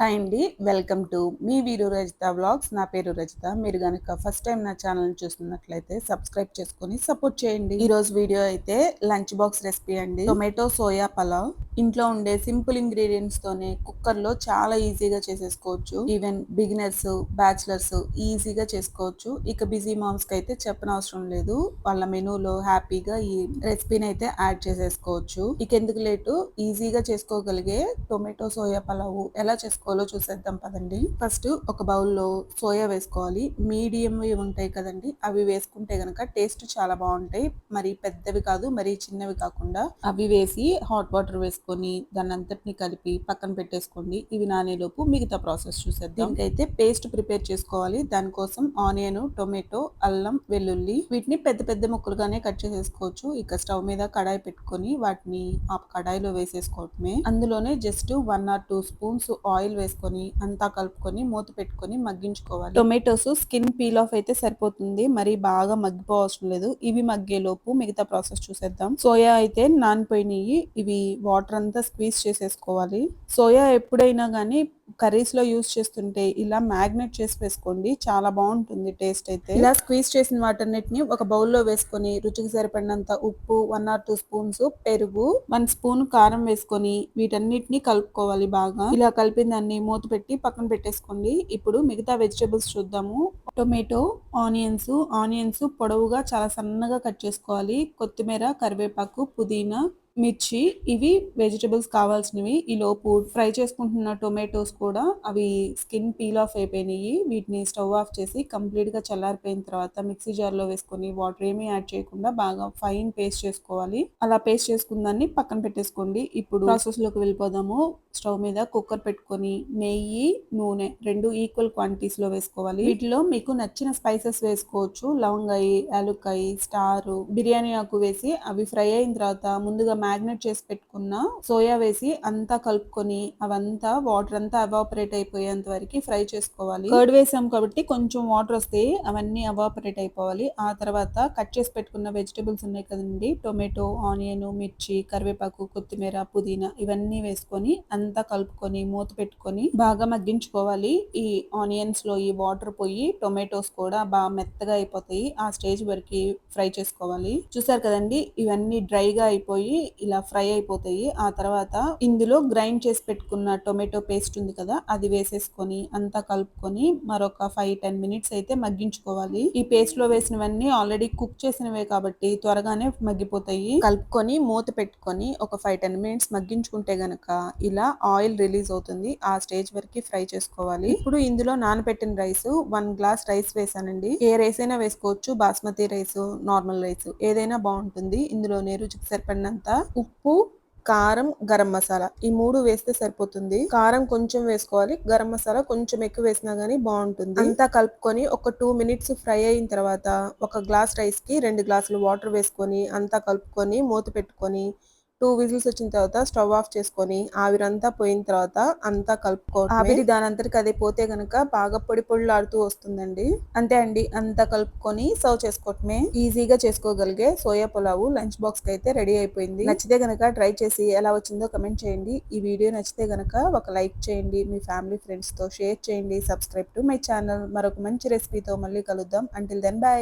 Hi అండి welcome to me వీరు Rajitha vlogs నా పేరు రజిత. మీరు కనుక ఫస్ట్ టైం నా ఛానల్ చూస్తున్నట్లయితే సబ్స్క్రైబ్ చేసుకొని సపోర్ట్ చేయండి. ఈరోజు వీడియో అయితే లంచ్ బాక్స్ రెసిపీ అండి. టొమాటో సోయా పలావ్ ఇంట్లో ఉండే సింపుల్ ఇంగ్రీడియంట్స్ తోనే కుక్కర్లో చాలా ఈజీగా చేసేసుకోవచ్చు. ఈవెన్ బిగినర్స్ బ్యాచిలర్స్ ఈజీగా చేసుకోవచ్చు. ఇక బిజీ మామ్స్కి అయితే చెప్పనవసరం లేదు. వాళ్ళ మెనూలో హ్యాపీగా ఈ రెసిపీని అయితే యాడ్ చేసేసుకోవచ్చు. ఇక ఎందుకు లేటు? ఈజీగా చేసుకోగలిగే టొమాటో సోయా పలావు ఎలా చేసుకోవాలో చూసేద్దాం పదండి. ఫస్ట్ ఒక బౌల్లో సోయా వేసుకోవాలి. మీడియం ఉంటాయి కదండి అవి వేసుకుంటే గనక టేస్ట్ చాలా బాగుంటాయి. మరి పెద్దవి కాదు మరి చిన్నవి కాకుండా అవి వేసి హాట్ వాటర్ తీసుకొని దాన్ని అంతటిని కలిపి పక్కన పెట్టేసుకోండి. ఇవి నానేలోపు మిగతా ప్రాసెస్ చూసేద్దాం. అయితే పేస్ట్ ప్రిపేర్ చేసుకోవాలి. దానికోసం ఆనియన్ టొమాటో అల్లం వెల్లుల్లి వీటిని పెద్ద పెద్ద ముక్కలుగానే కట్ చేసేసుకోవచ్చు. ఇక స్టవ్ మీద కడాయి పెట్టుకొని వాటిని ఆ కడాయిలో వేసేసుకోవటమే. అందులోనే just one or two spoons oil వేసుకొని అంతా కలుపుకొని మూత పెట్టుకొని మగ్గించుకోవాలి. టొమాటోస్ స్కిన్ పీల్ ఆఫ్ అయితే సరిపోతుంది. మరి బాగా మగ్గిపోవసరం లేదు. ఇవి మగ్గే లోపు మిగతా ప్రాసెస్ చూసేద్దాం. సోయా అయితే నానిపోయినాయి. ఇవి వాటర్ అంతా స్క్వీజ్ చేసేసుకోవాలి. సోయా ఎప్పుడైనా కానీ కర్రీస్లో యూస్ చేస్తుంటే ఇలా మ్యాగ్నెట్ చేసి వేసుకోండి. చాలా బాగుంటుంది టేస్ట్ అయితే. ఇలా స్క్వీజ్ చేసిన వాటన్నిటిని ఒక బౌల్లో వేసుకొని రుచికి సరిపడినంత ఉప్పు వన్ ఆర్ టూ స్పూన్స్ పెరుగు వన్ స్పూన్ కారం వేసుకొని వీటన్నిటిని కలుపుకోవాలి బాగా. ఇలా కలిపిన దాన్ని మూత పెట్టి పక్కన పెట్టేసుకోండి. ఇప్పుడు మిగతా వెజిటేబుల్స్ చూద్దాము. టొమాటో ఆనియన్స్ ఆనియన్స్ పొడవుగా చాలా సన్నగా కట్ చేసుకోవాలి. కొత్తిమీర కరివేపాకు పుదీనా మిర్చి ఇవి వెజిటబుల్స్ కావాల్సినవి. ఈ లోపు ఫ్రై చేసుకుంటున్న టొమాటోస్ కూడా అవి స్కిన్ పీల్ ఆఫ్ అయిపోయినాయి. వీటిని స్టవ్ ఆఫ్ చేసి కంప్లీట్గా చల్లారిపోయిన తర్వాత మిక్సీ జార్లో వేసుకొని వాటర్ ఏమీ యాడ్ చేయకుండా బాగా ఫైన్ పేస్ట్ చేసుకోవాలి. అలా పేస్ట్ చేసుకున్న దాన్ని పక్కన పెట్టేసుకోండి. ఇప్పుడు ప్రాసెస్లోకి వెళ్ళిపోదాము. స్టవ్ మీద కుక్కర్ పెట్టుకొని నెయ్యి నూనె రెండు ఈక్వల్ క్వాంటిటీస్లో వేసుకోవాలి. వీటిలో మీకు నచ్చిన స్పైసెస్ వేసుకోవచ్చు. లవంగాయి యాలుక్కాయి స్టార్ బిర్యానీ ఆకు వేసి అవి ఫ్రై అయిన తర్వాత ముందుగా మ్యాగ్నెట్ చేసి పెట్టుకున్న సోయా వేసి అంతా కలుపుకొని అవంతా వాటర్ అంతా అవాపరేట్ అయిపోయేంత వరకు ఫ్రై చేసుకోవాలి. కర్డ్ వేసాం కాబట్టి కొంచెం వాటర్ వస్తే అవన్నీ అవాపరేట్ అయిపోవాలి. ఆ తర్వాత కట్ చేసి పెట్టుకున్న వెజిటబుల్స్ ఉన్నాయి కదండి. టొమాటో ఆనియన్ మిర్చి కరివేపాకు కొత్తిమీర పుదీనా ఇవన్నీ వేసుకొని అంతా కలుపుకొని మూత పెట్టుకొని బాగా మగ్గించుకోవాలి. ఈ ఆనియన్స్లో ఈ వాటర్ పోయి టొమాటోస్ కూడా బాగా మెత్తగా అయిపోతాయి. ఆ స్టేజ్ వరకు ఫ్రై చేసుకోవాలి. చూసారు కదండి? ఇవన్నీ డ్రైగా అయిపోయి ఇలా ఫ్రై అయిపోతాయి. ఆ తర్వాత ఇందులో గ్రైండ్ చేసి పెట్టుకున్న టొమాటో పేస్ట్ ఉంది కదా అది వేసేసుకొని అంతా కలుపుకొని మరొక ఫైవ్ టెన్ మినిట్స్ అయితే మగ్గించుకోవాలి. ఈ పేస్ట్లో వేసినవన్నీ ఆల్రెడీ కుక్ చేసినవే కాబట్టి త్వరగానే మగ్గిపోతాయి. కలుపుకొని మూత పెట్టుకొని ఒక ఫైవ్ టెన్ మినిట్స్ మగ్గించుకుంటే గనక ఇలా ఆయిల్ రిలీజ్ అవుతుంది. ఆ స్టేజ్ వరకు ఫ్రై చేసుకోవాలి. ఇప్పుడు ఇందులో నానబెట్టిన రైస్ వన్ గ్లాస్ రైస్ వేసానండి. ఏ రైస్ అయినా వేసుకోవచ్చు. బాస్మతి రైస్ నార్మల్ రైస్ ఏదైనా బాగుంటుంది. ఇందులోనే రుచికి సరిపడినంత ఉప్పు కారం గరం మసాలా. ఈ మూడు వేస్తే సరిపోతుంది. కారం కొంచెం వేసుకోవాలి. గరం మసాలా కొంచెం ఎక్కువ వేసినా గానీ బాగుంటుంది. అంతా కలుపుకొని ఒక టూ మినిట్స్ ఫ్రై అయిన తర్వాత ఒక గ్లాస్ రైస్కి రెండు గ్లాసులు వాటర్ వేసుకొని అంతా కలుపుకొని మూత పెట్టుకొని టూ విజిల్స్ వచ్చిన తర్వాత స్టవ్ ఆఫ్ చేసుకొని ఆవిరంతా పోయిన తర్వాత అంతా కలుపుకోవడం ఆవిరి దాని అంతటికి అదే పోతే గనక బాగా పొడి పొడిలాడుతూ వస్తుందండి. అంతే అండి అంతా కలుపుకొని సర్వ్ చేసుకోవటమే. ఈజీగా చేసుకోగలిగే సోయా పులావు లంచ్ బాక్స్కి అయితే రెడీ అయిపోయింది. నచ్చితే గనక ట్రై చేసి ఎలా వచ్చిందో కమెంట్ చేయండి. ఈ వీడియో నచ్చితే గనక ఒక లైక్ చేయండి. మీ ఫ్యామిలీ ఫ్రెండ్స్తో షేర్ చేయండి. Subscribe to my channel. మరొక మంచి రెసిపీతో మళ్ళీ కలుద్దాం. Until then by